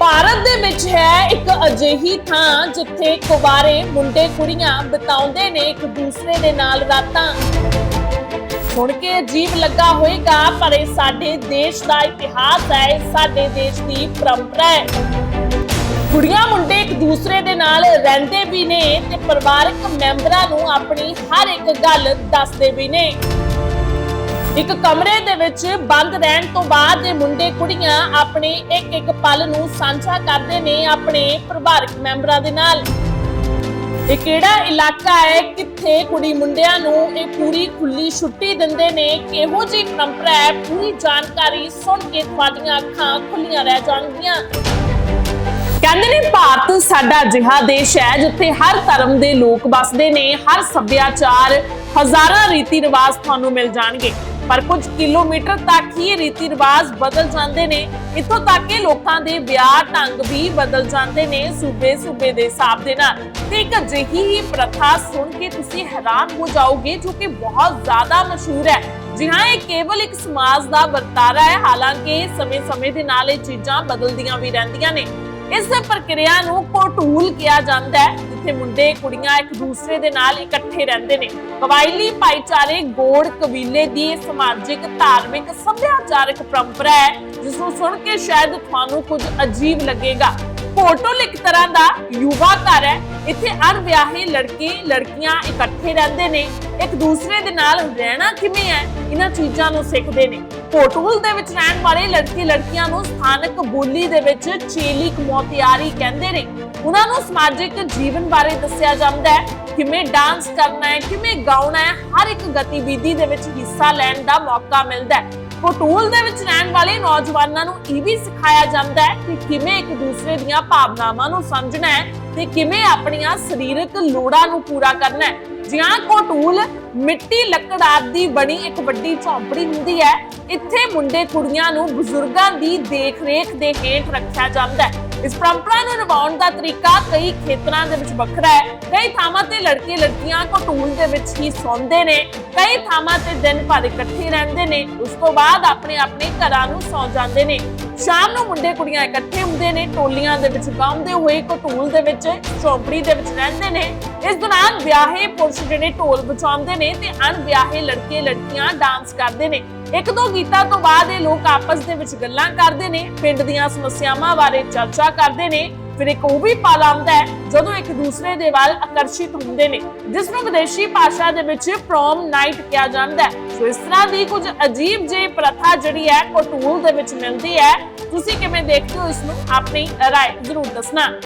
ਭਾਰਤ ਦੇ ਵਿੱਚ ਹੈ ਇੱਕ ਅਜਿਹੀ ਥਾਂ ਜਿੱਥੇ ਕੁਵਾਰੇ ਮੁੰਡੇ ਕੁੜੀਆਂ ਬਿਤਾਉਂਦੇ ਨੇ ਇੱਕ ਦੂਸਰੇ ਦੇ ਨਾਲ ਰਾਤਾਂ। ਸੁਣ ਕੇ ਅਜੀਬ ਲੱਗਾ ਹੋਏਗਾ, ਪਰ ਇਹ ਸਾਡੇ ਦੇਸ਼ ਦਾ ਇਤਿਹਾਸ ਹੈ, ਇਹ ਸਾਡੇ ਦੇਸ਼ ਦੀ ਪਰੰਪਰਾ ਹੈ। ਕੁੜੀਆਂ ਮੁੰਡੇ ਇੱਕ ਦੂਸਰੇ ਦੇ ਨਾਲ ਰਹਿੰਦੇ ਵੀ ਨੇ ਤੇ ਪਰਿਵਾਰਕ ਮੈਂਬਰਾਂ ਨੂੰ ਆਪਣੀ ਹਰ ਇੱਕ ਗੱਲ ਦੱਸਦੇ ਵੀ ਨੇ। ਇੱਕ ਕਮਰੇ ਦੇ ਵਿੱਚ ਬੰਦ ਰਹਿਣ ਤੋਂ ਬਾਅਦ ਇਹ ਮੁੰਡੇ ਕੁੜੀਆਂ ਆਪਣੇ ਇੱਕ ਇੱਕ ਪਲ ਨੂੰ ਸਾਂਝਾ ਕਰਦੇ ਨੇ ਆਪਣੇ ਪਰਿਵਾਰਕ ਮੈਂਬਰਾਂ ਦੇ ਨਾਲ। ਇਹ ਕਿਹੜਾ ਇਲਾਕਾ ਹੈ? ਕਿੱਥੇ ਕੁੜੀ ਮੁੰਡਿਆਂ ਨੂੰ ਇਹ ਪੂਰੀ ਖੁੱਲੀ ਛੁੱਟੀ ਦਿੰਦੇ ਨੇ? ਕਿਹੋ ਜਿਹੀ ਪਰੰਪਰਾ ਹੈ? ਪੂਰੀ ਜਾਣਕਾਰੀ ਸੁਣ ਕੇ ਤੁਹਾਡੀਆਂ ਅੱਖਾਂ ਖੁੱਲੀਆਂ ਰਹਿ ਜਾਣਗੀਆਂ। ਕਹਿੰਦੇ ਨੇ, ਭਾਰਤ ਸਾਡਾ ਅਜਿਹਾ ਦੇਸ਼ ਹੈ ਜਿੱਥੇ ਹਰ ਧਰਮ ਦੇ ਲੋਕ ਵੱਸਦੇ ਨੇ, ਹਰ ਸੱਭਿਆਚਾਰ ਹਜ਼ਾਰਾਂ ਰੀਤੀ ਰਿਵਾਜ ਤੁਹਾਨੂੰ ਮਿਲ ਜਾਣਗੇ। ਪਰ ਕੁਝ ਕਿਲੋਮੀਟਰ ਤੱਕ ਹੀ ਰੀਤੀ ਰਿਵਾਜ ਬਦਲ ਜਾਂਦੇ ਨੇ। ਇੱਥੋਂ ਤੱਕ ਕਿ ਲੋਕਾਂ ਦੇ ਵਿਆਹ ਢੰਗ ਵੀ ਬਦਲ ਜਾਂਦੇ ਨੇ ਸੂਬੇ ਸੂਬੇ ਦੇ ਹਿਸਾਬ ਦੇ ਨਾਲ। ਤੇ ਇੱਕ ਅਜਿਹੀ ਹੀ ਪ੍ਰਥਾ ਸੁਣ ਕੇ ਤੁਸੀਂ ਹੈਰਾਨ ਹੋ ਜਾਓਗੇ, ਜੋ ਕਿ ਬਹੁਤ ਜ਼ਿਆਦਾ ਮਸ਼ਹੂਰ ਹੈ। ਜੀ ਹਾਂ, ਇਹ ਕੇਵਲ ਇੱਕ ਸਮਾਜ ਦਾ ਵਰਤਾਰਾ ਹੈ। ਹਾਲਾਂਕਿ ਸਮੇਂ-ਸਮੇਂ ਦੇ ਨਾਲ ਇਹ ਚੀਜ਼ਾਂ ਬਦਲਦੀਆਂ ਵੀ ਰਹਿੰਦੀਆਂ ਨੇ। ਇਸ ਪ੍ਰਕਿਰਿਆ ਨੂੰ ਕੋਟੂਲ ਕਿਹਾ ਜਾਂਦਾ ਹੈ, ਜਿੱਥੇ ਮੁੰਡੇ, ਕੁੜੀਆਂ ਇੱਕ ਦੂਸਰੇ ਦੇ ਨਾਲ ਇਕੱਠੇ ਰਹਿੰਦੇ ਨੇ। ਕਬਾਇਲੀ ਭਾਈਚਾਰੇ ਗੋੜ ਕਬੀਲੇ ਦੀ ਸਮਾਜਿਕ, ਧਾਰਮਿਕ, ਸੱਭਿਆਚਾਰਕ ਪਰੰਪਰਾ ਹੈ, ਜਿਸ ਨੂੰ ਸੁਣ ਕੇ ਸ਼ਾਇਦ ਤੁਹਾਨੂੰ ਕੁਝ ਅਜੀਬ ਲੱਗੇਗਾ। ਹੋਟਲ ਇੱਕ ਤਰ੍ਹਾਂ ਦਾ ਯੁਵਾ ਘਰ ਹੈ, ਇੱਥੇ ਅਰ ਅਣਵਿਆਹੇ ਲੜਕੇ, ਲੜਕੀਆਂ ਇਕੱਠੇ ਰਹਿੰਦੇ ਨੇ। ਇੱਕ ਦੂਸਰੇ ਦੇ ਨਾਲ ਰਹਿਣਾ ਕਿਵੇਂ ਹੈ, ਇਹਨਾਂ ਚੀਜ਼ਾਂ ਨੂੰ ਸਿੱਖਦੇ ਨੇ। ਹੋਟਲ ਦੇ ਵਿੱਚ ਰਹਿਣ ਵਾਲੇ ਲੜਕੇ ਲੜਕੀਆਂ ਨੂੰ ਸਥਾਨਕ ਬੋਲੀ ਦੇ ਵਿੱਚ ਚੇਲਿਕ ਮੋਤਿਆਰੀ ਕਹਿੰਦੇ ਨੇ। ਉਹਨਾਂ ਨੂੰ ਸਮਾਜਿਕ ਜੀਵਨ ਬਾਰੇ ਦੱਸਿਆ ਜਾਂਦਾ ਹੈ। ਕਿਵੇਂ ਡਾਂਸ ਕਰਨਾ ਹੈ, ਕਿਵੇਂ ਗਾਉਣਾ ਹੈ, ਹਰ ਇੱਕ ਗਤੀਵਿਧੀ ਦੇ ਵਿੱਚ ਹਿੱਸਾ ਲੈਣ ਦਾ ਮੌਕਾ ਮਿਲਦਾ ਹੈ। ਪਟੂਲ ਦੇ ਵਿੱਚ ਰਹਿਣ ਵਾਲੇ ਨੌਜਵਾਨਾਂ ਨੂੰ ਇਹ ਵੀ ਸਿਖਾਇਆ ਜਾਂਦਾ ਹੈ ਕਿ ਕਿਵੇਂ ਇੱਕ ਦੂਸਰੇ ਦੀਆਂ ਭਾਵਨਾਵਾਂ ਨੂੰ ਸਮਝਣਾ ਹੈ ਤੇ ਕਿਵੇਂ ਆਪਣੀਆਂ ਸਰੀਰਕ ਲੋੜਾਂ ਨੂੰ ਪੂਰਾ ਕਰਨਾ ਹੈ। ਜਿਹਾਂ ਕੋਟੂਲ ਮਿੱਟੀ ਲੱਕੜ ਆਦਿ ਬਣੀ ਇੱਕ ਵੱਡੀ ਝੌਂਪੜੀ ਹੁੰਦੀ ਹੈ। ਇੱਥੇ ਮੁੰਡੇ ਕੁੜੀਆਂ ਨੂੰ ਬਜ਼ੁਰਗਾਂ ਦੀ ਦੇਖ-ਰੇਖ ਦੇ ਹੇਠ ਰੱਖਿਆ ਜਾਂਦਾ ਹੈ। ਇਸ ਪਰੰਪਰਾ ਨੂੰ ਨਿਭਾਉਣ ਦਾ ਤਰੀਕਾ ਕਈ ਖੇਤਰਾਂ ਦੇ ਵਿੱਚ ਵੱਖਰਾ ਹੈ। ਕਈ ਥਾਵਾਂ ਤੇ ਲੜਕੇ ਲੜਕੀਆਂ ਕੋਟੂਲ ਦੇ ਵਿੱਚ ਹੀ ਸੌਂਦੇ ਨੇ। ਕਈ ਥਾਵਾਂ ਤੇ ਦਿਨ ਭਰ ਇਕੱਠੇ ਰਹਿੰਦੇ ਨੇ। ਉਸ ਤੋਂ ਬਾਅਦ ਆਪਣੇ ਆਪਣੇ ਘਰਾਂ ਨੂੰ ਸੌਂ ਜਾਂਦੇ ਨੇ। ਸ਼ਾਮ ਨੂੰ ਮੁੰਡੇ ਕੁੜੀਆਂ ਇਕੱਠੇ ਹੁੰਦੇ ਨੇ। ਟੋਲੀਆਂ ਦੇ ਵਿੱਚ ਗਾਉਂਦੇ ਹੋਏ ਕੋਟੂਲ ਦੇ ਵਿੱਚ, ਝੌਂਪੜੀ ਦੇ ਵਿੱਚ ਰਹਿੰਦੇ ਨੇ। ਇਸ ਦੌਰਾਨ ਵਿਆਹੇ ਪੁਰਸ਼ ਜਿਹੜੇ ਢੋਲ ਵਜਾਉਂਦੇ ਨੇ ਤੇ ਅਣਵਿਆਹੇ ਲੜਕੇ ਲੜਕੀਆਂ ਡਾਂਸ ਕਰਦੇ ਨੇ। ਇੱਕ ਦੋ ਗੀਤਾਂ ਤੋਂ ਬਾਅਦ ਇਹ ਲੋਕ ਆਪਸ ਦੇ ਵਿੱਚ ਗੱਲਾਂ ਕਰਦੇ ਨੇ, ਪਿੰਡ ਦੀਆਂ ਸਮੱਸਿਆਵਾਂ ਬਾਰੇ ਚਰਚਾ ਕਰਦੇ ਨੇ। ਫਿਰ ਇੱਕ ਉਹ ਵੀ ਪਲ ਆਉਂਦਾ ਹੈ, ਜਦੋਂ ਇੱਕ ਦੂਸਰੇ ਦੇ ਵੱਲ ਆਕਰਸ਼ਿਤ ਹੁੰਦੇ ਨੇ, ਜਿਸ ਨੂੰ ਵਿਦੇਸ਼ੀ ਭਾਸ਼ਾ ਦੇ ਵਿੱਚ ਪ੍ਰੋਮ ਨਾਈਟ ਕਿਹਾ ਜਾਂਦਾ ਹੈ। ਸੋ ਇਸ ਤਰ੍ਹਾਂ ਦੀ ਕੁਝ ਅਜੀਬ ਜਿਹੀ ਪ੍ਰਥਾ ਜਿਹੜੀ ਹੈ ਕੋਟੂਲ ਦੇ ਵਿੱਚ ਮਿਲਦੀ ਹੈ। ਤੁਸੀਂ ਕਿਵੇਂ ਦੇਖਦੇ ਹੋ ਇਸ ਨੂੰ? ਆਪਣੀ ਰਾਏ ਜ਼ਰੂਰ ਦੱਸਣਾ।